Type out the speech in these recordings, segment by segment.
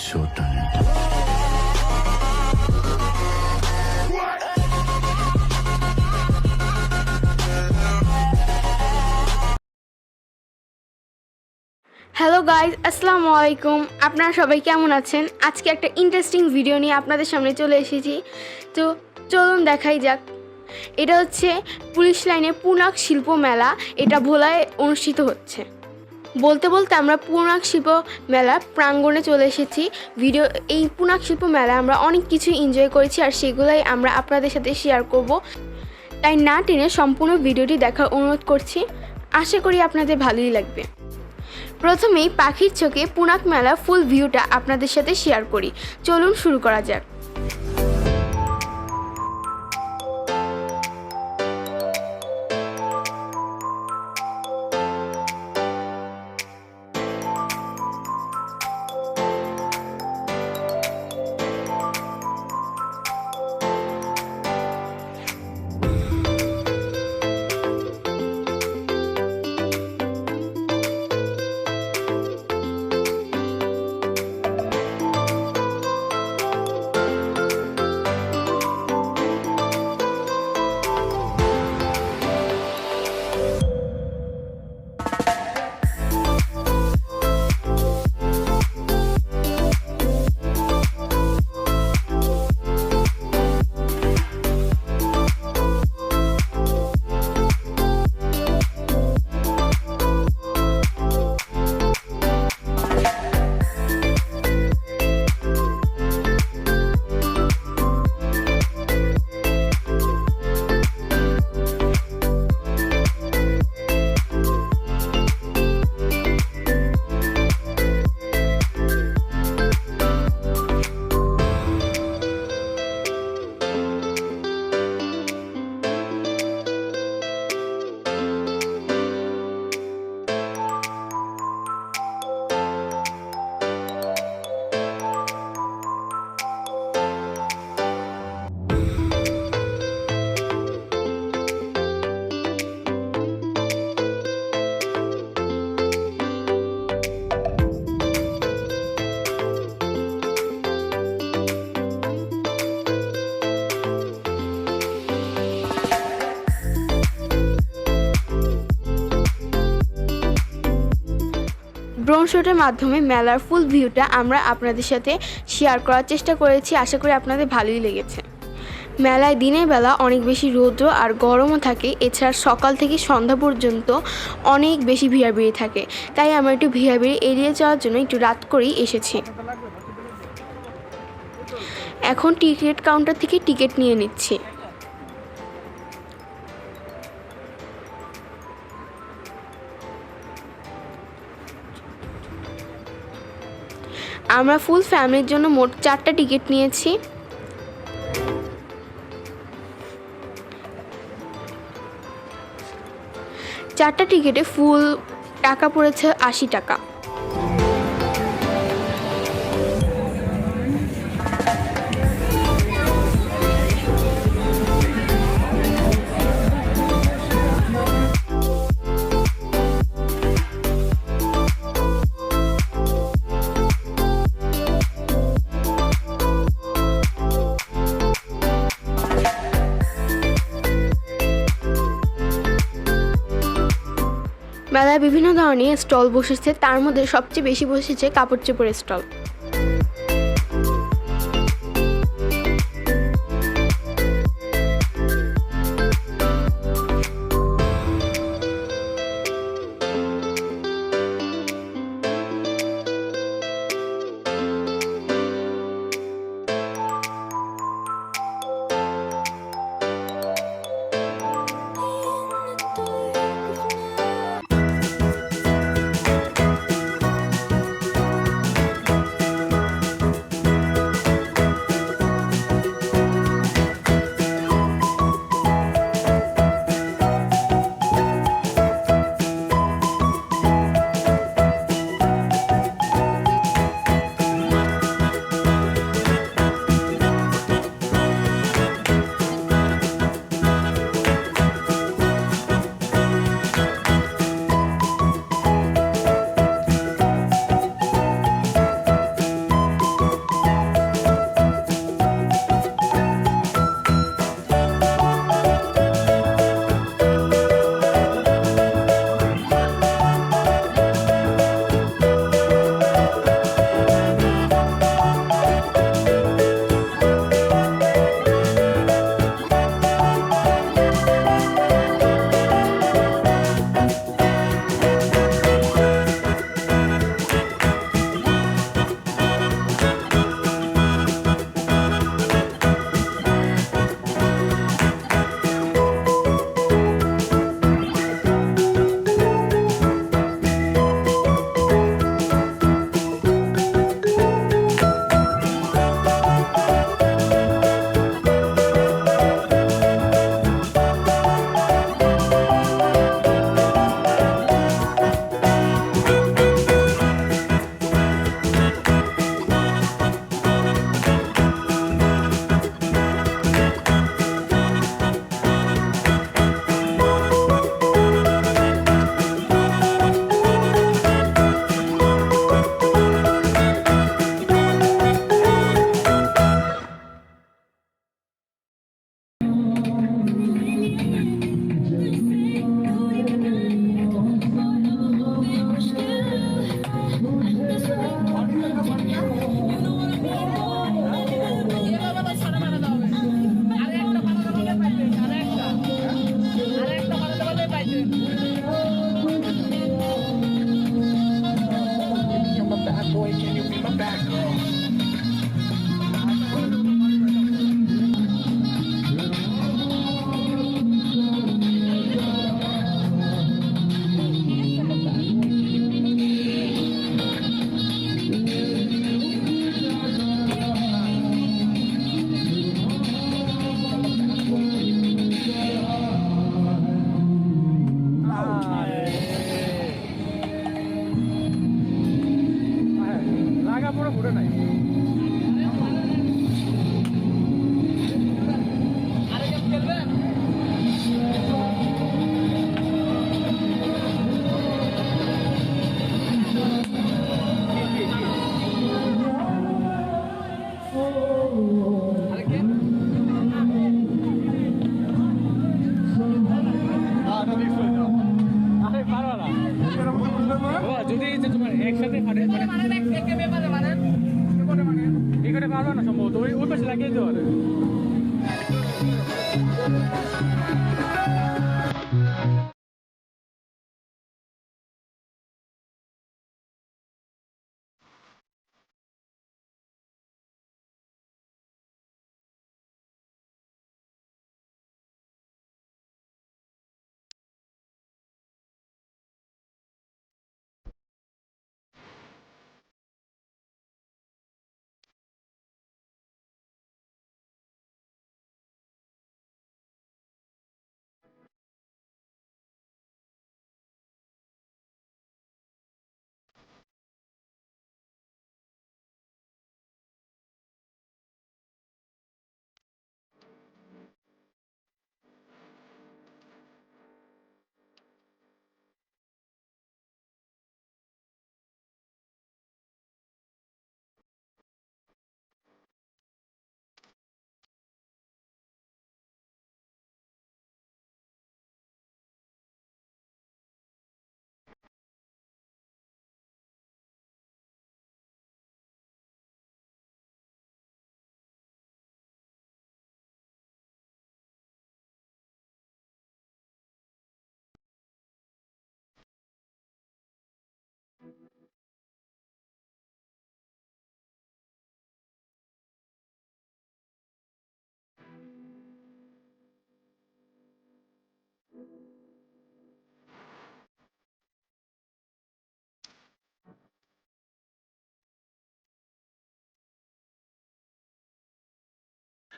Showtime. Hello guys আসসালামু আলাইকুম আপনারা সবাই কেমন আছেন? আজকে একটা ইন্টারেস্টিং ভিডিও নিয়ে আপনাদের সামনে চলে এসেছি। তো চলুন দেখাই যাক। এটা হচ্ছে পুলিশ লাইনে পুনাক শিল্প মেলা। এটা ভোলায় অনুষ্ঠিত হচ্ছে। বলতে বলতে আমরা পুনাক শিল্প মেলা প্রাঙ্গণে চলে এসেছি। ভিডিও, এই পুনাক শিল্প মেলা আমরা অনেক কিছু এনজয় করেছি আর সেগুলোই আমরা আপনাদের সাথে শেয়ার করব। তাই না টেনে সম্পূর্ণ ভিডিওটি দেখার অনুরোধ করছি। আশা করি আপনাদের ভালোই লাগবে। প্রথমেই পাখির চোখে পুনাক মেলা ফুল ভিউটা আপনাদের সাথে শেয়ার করি। চলুন শুরু করা যাক। ড্রোন শটের মাধ্যমে মেলার ফুল ভিউটা আমরা আপনাদের সাথে শেয়ার করার চেষ্টা করেছি। আশা করি আপনাদের ভালোই লেগেছে। মেলায় দিনের বেলা অনেক বেশি রৌদ্র আর গরমও থাকে। এছাড়া সকাল থেকে সন্ধ্যা পর্যন্ত অনেক বেশি ভিড়াভিড়ি থাকে। তাই আমরা একটু ভিড়াভিড়ি এড়িয়ে যাওয়ার জন্য একটু রাত করেই এসেছি। এখন টিকিট কাউন্টার থেকে টিকিট নিয়ে নিচ্ছি। আমরা ফুল ফ্যামিলির জন্য মোট চারটা টিকিট নিয়েছি। চারটা টিকিটে ফুল টাকা পড়েছে আশি টাকা। বিভিন্ন ধরনের স্টল বসেছে তার মধ্যে সবচেয়ে বেশি বসেছে কাপড় চোপড়ের stall.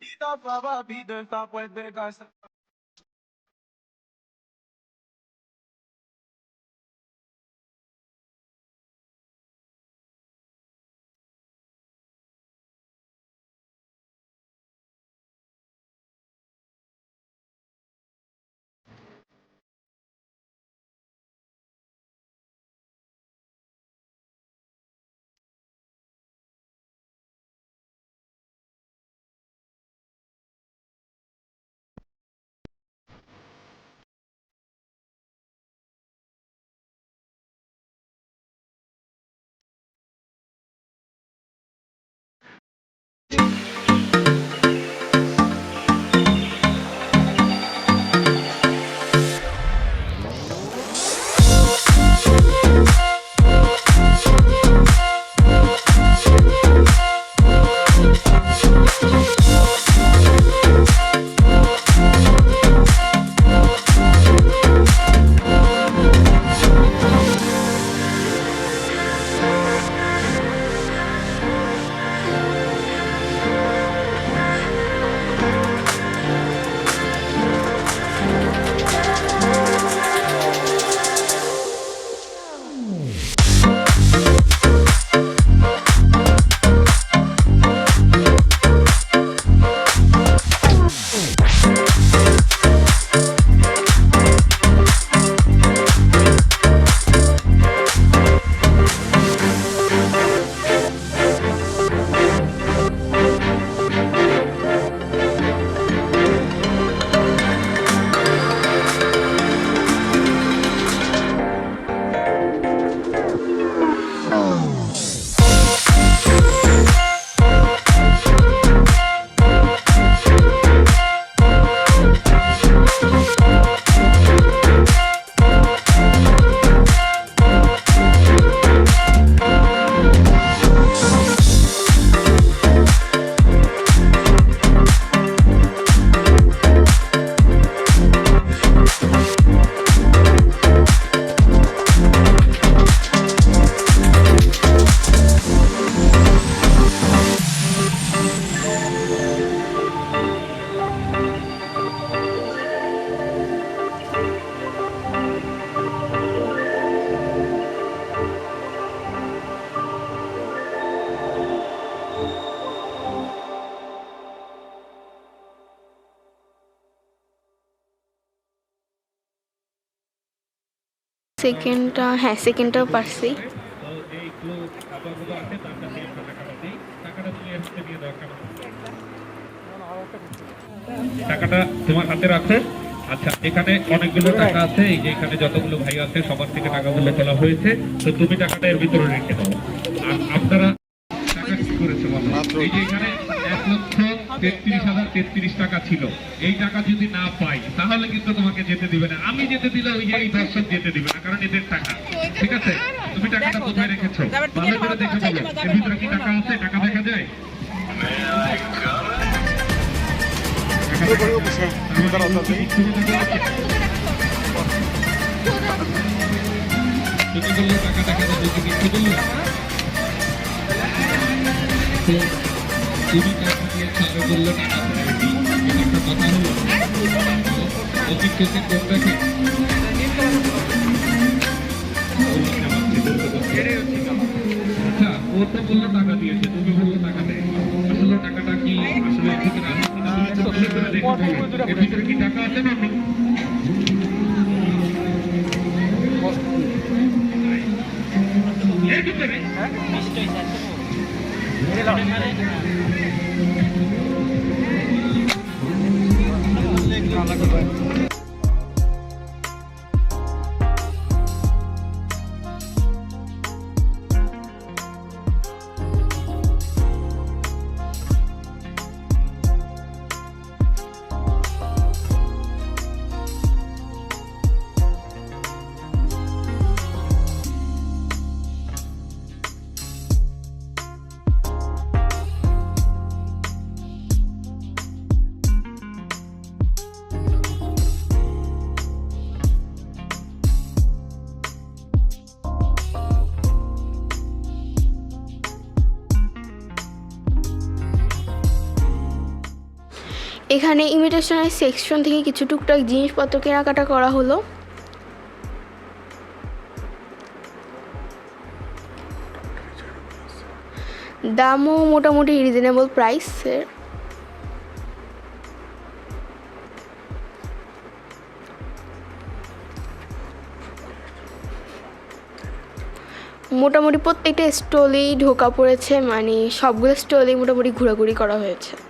Y no va a vivir después de casa. সেকেন্ডটা হ্যাঁ সেকেন্ডটাও পারছি। টাকাটা তোমার হাতে রাখো আচ্ছা এখানে অনেকগুলো টাকা আছে। এই যে এখানে যতগুলো ভাই আছে সবার থেকে টাকাগুলো তোলা হয়েছে। তো তুমি টাকাটা এর ভিতরে রেখে দাও। আর আপনারা টাকা কি করেছে বলো? এই যে এখানে তেত্রিশ হাজার তেত্রিশ টাকা ছিল। এই টাকা যদি না পাই তাহলে কিন্তু তোমাকে যেতে দিবে না। আমি যেতে দিলে ওই যে এই দর্শক যেতে দিবে না কারণ এদের টাকা। ঠিক আছে? তুমি টাকাটা কোথায় রেখেছো? ভালো করে দেখে বলো। এর ভিতরে কি টাকা আছে? টাকা দেখা যায়? টাকা দেখা যায়? তুমি টাকা দেখা যাবে কি বললে টাকা তোমাকে একটা কথা হলো অতি চোখে কোন দেখে আচ্ছা তো বলল টাকা দিয়েছে তুমি বলল টাকা দেয় আসলে টাকাটা কি ভিতরে কি টাকা আছে না নেই? এখানে ইমিটেশনের সেকশন থেকে কিছু টুকটাক জিনিসপত্র কেনাকাটা করা হলো। দামও মোটামুটি রিজনেবল প্রাইসের মোটামুটি প্রত্যেকটা স্টলেই ঢোকা পড়েছে মানে সবগুলো স্টলেই মোটামুটি ঘোরাঘুরি করা হয়েছে।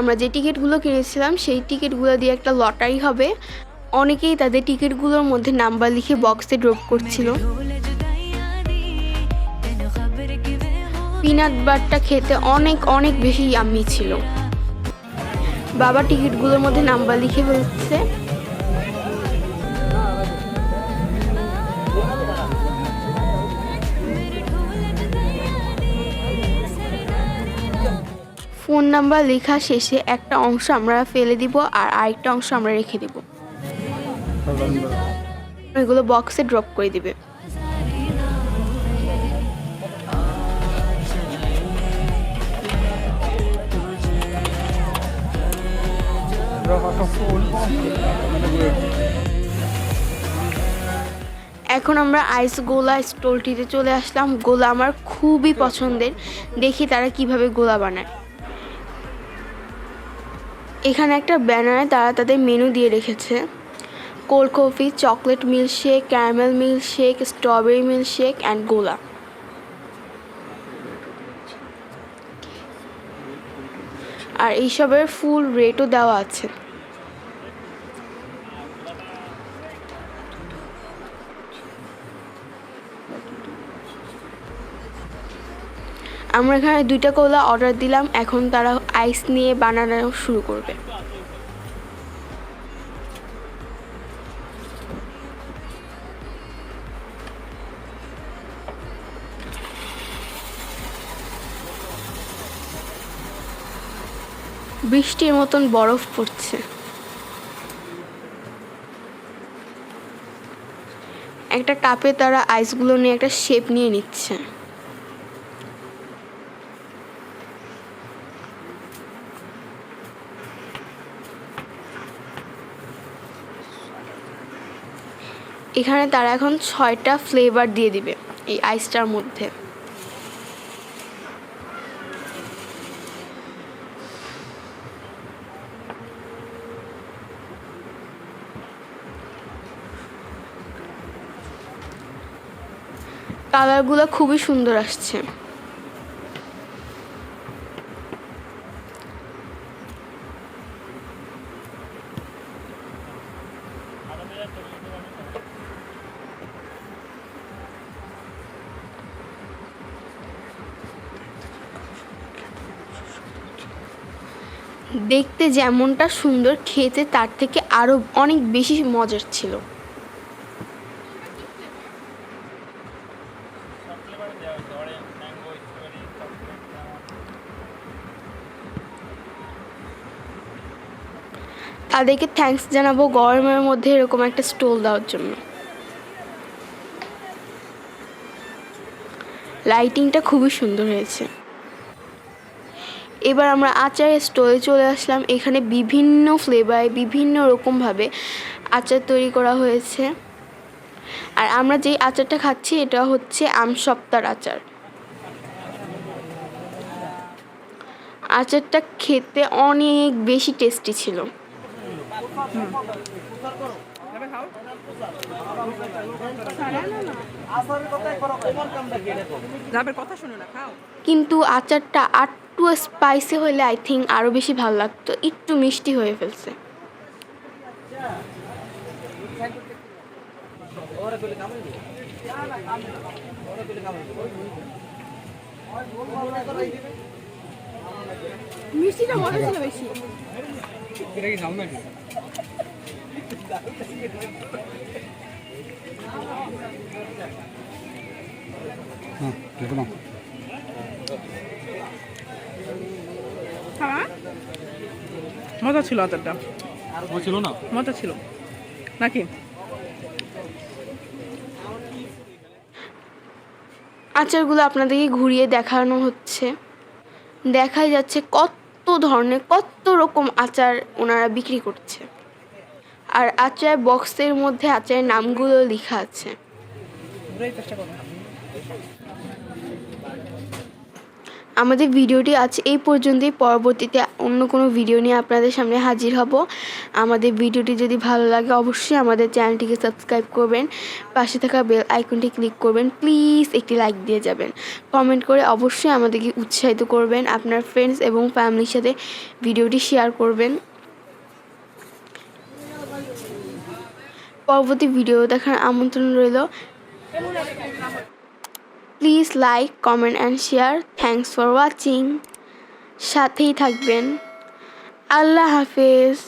আমরা যে টিকিটগুলো কিনেছিলাম, সেই টিকিটগুলো দিয়ে একটা লটারি হবে। অনেকেই তাদের টিকিটগুলোর মধ্যে নাম্বার লিখে বক্সে ড্রপ করছিল। পিনাট বাটটা খেতে অনেক অনেক বেশি আমি ছিল। বাবা টিকিটগুলোর মধ্যে নাম্বার লিখে ফেলছে। ফোন নাম্বার লেখা শেষে একটা অংশ আমরা ফেলে দিব আর আরেকটা অংশ আমরা রেখে দিব। এগুলো বক্সে ড্রপ করে দিবে। এখন আমরা আইস গোলা স্টলটিতে চলে আসলাম। গোলা আমার খুবই পছন্দের। দেখি তারা কীভাবে গোলা বানায়। এখানে একটা ব্যানারে তারা তাদের মেনু দিয়ে রেখেছে। Cold coffee, chocolate milkshake, caramel milkshake, strawberry milkshake and গোলা। আর এইসবের ফুল রেটও দেওয়া আছে। আমরা এখানে দুইটা কোলা অর্ডার দিলাম, এখন তারা আইস নিয়ে বানানো শুরু করবে। বৃষ্টির মতন বরফ পড়ছে। একটা কাপে তারা আইসগুলো নিয়ে একটা শেপ নিয়ে নিচ্ছে। এখানে তারা এখন ছয়টা ফ্লেভার দিয়ে দিবে এই আইসটার মধ্যে। কালারগুলো খুবই সুন্দর আসছে। দেখতে যেমনটা সুন্দর, খেতে তার থেকে আরও অনেক বেশি মজার ছিল। তাদেরকে থ্যাঙ্কস জানাব গরমের মধ্যে এরকম একটা স্টল দেওয়ার জন্য। লাইটিংটা খুবই সুন্দর হয়েছে। এবার আমরা আচারের স্টোরে চলে আসলাম। এখানে বিভিন্ন ফ্লেভারে বিভিন্ন রকমভাবে আচার তৈরি করা হয়েছে। আর আমরা যেই আচারটা খাচ্ছি এটা হচ্ছে আম সপ্তার আচার। আচারটা খেতে অনেক বেশি টেস্টি ছিল। কথা শুনে কিন্তু আচারটা আটটু স্পাইসি হলে আই থিঙ্ক আরও বেশি ভালো লাগতো। একটু মিষ্টি হয়ে ফেলছে। মিষ্টিটা মজা ছিল বেশি। মজা ছিল আচারটা। ছিল না? মজা ছিল। নাকি? আচারগুলো আপনাদেরকে ঘুরিয়ে দেখানো হচ্ছে। দেখাই যাচ্ছে কত ধরনের কত রকম আচার ওনারা বিক্রি করছে। আর আচার বক্সের মধ্যে আচারের নামগুলো লেখা আছে। আমাদের ভিডিওটি আজ এই পর্যন্তই। পরবর্তীতে অন্য কোনো ভিডিও নিয়ে আপনাদের সামনে হাজির হব। আমাদের ভিডিওটি যদি ভালো লাগে, অবশ্যই আমাদের চ্যানেলটিকে সাবস্ক্রাইব করবেন। পাশে থাকা বেল আইকনটি ক্লিক করবেন। প্লিজ একটি লাইক দিয়ে যাবেন। কমেন্ট করে অবশ্যই আমাদেরকে উৎসাহিত করবেন, আপনার ফ্রেন্ডস এবং ফ্যামিলির সাথে ভিডিওটি শেয়ার করবেন। পরবর্তী ভিডিও দেখার আমন্ত্রণ রইল। Please like comment and share thanks for watching সাথেই থাকবেন। আল্লাহ হাফেজ।